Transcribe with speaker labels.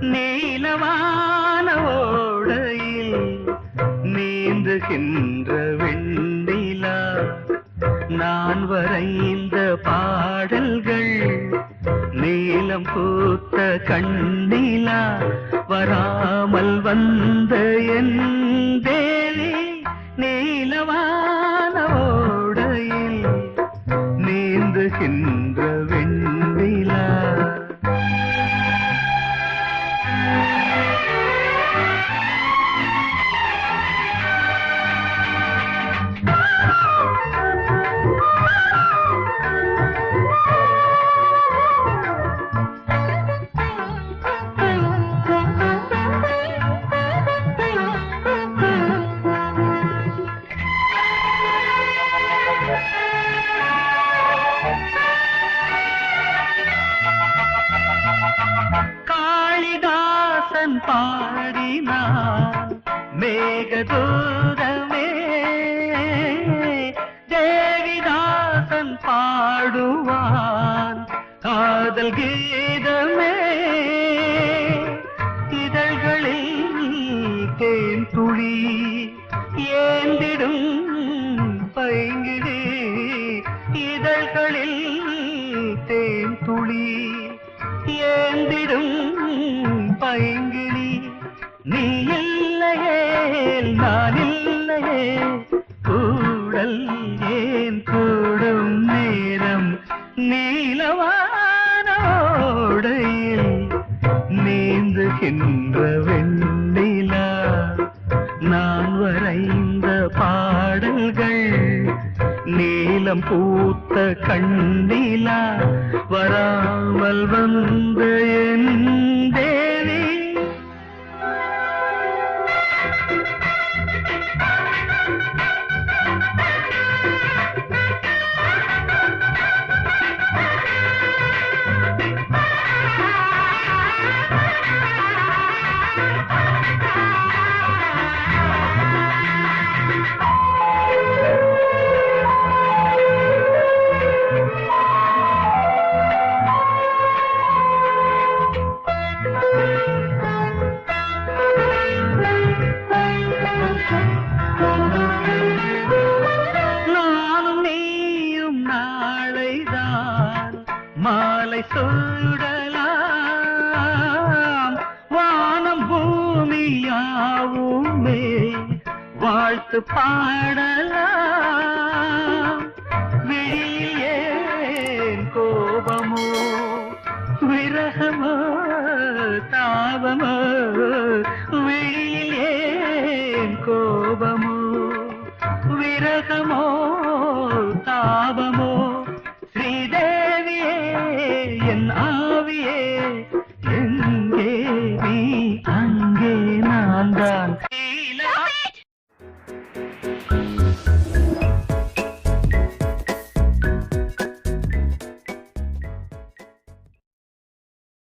Speaker 1: நீலவான ஓடையில் நீந்துகின்ற வெண்ணிலா. நான் வரைந்த பாடல்கள் நீலம் பூத்த கண்ணிலா. வராமல் வந்த பாடினான் மேகதூதமே தேவிதாசன் பாடுவான். காதல் கீதமே இதழ்களில் தேன் துளி ஏந்திடும் பைங்கிடி இதழ்களில் தேன் துளி ஏந்திடும் நீ இல்லையே நான் இல்லையே. கூடல் ஏன் கூடும் நேரம்? நீலவானோடையில் நீந்துகின்ற வெண்ணிலா. நான் வரைந்த பாடல்கள் நீலம் பூத்த கண்ணிலா. வராமல் வந்த மாலை சூடலாம் வானம் பூமியாவுமே வாழ்த்து பாடலாம். விழியில் ஏன் கோபமோ விரகமோ தாபமோ விழியில் ஏன் கோபமோ விரகமோ தாபமோ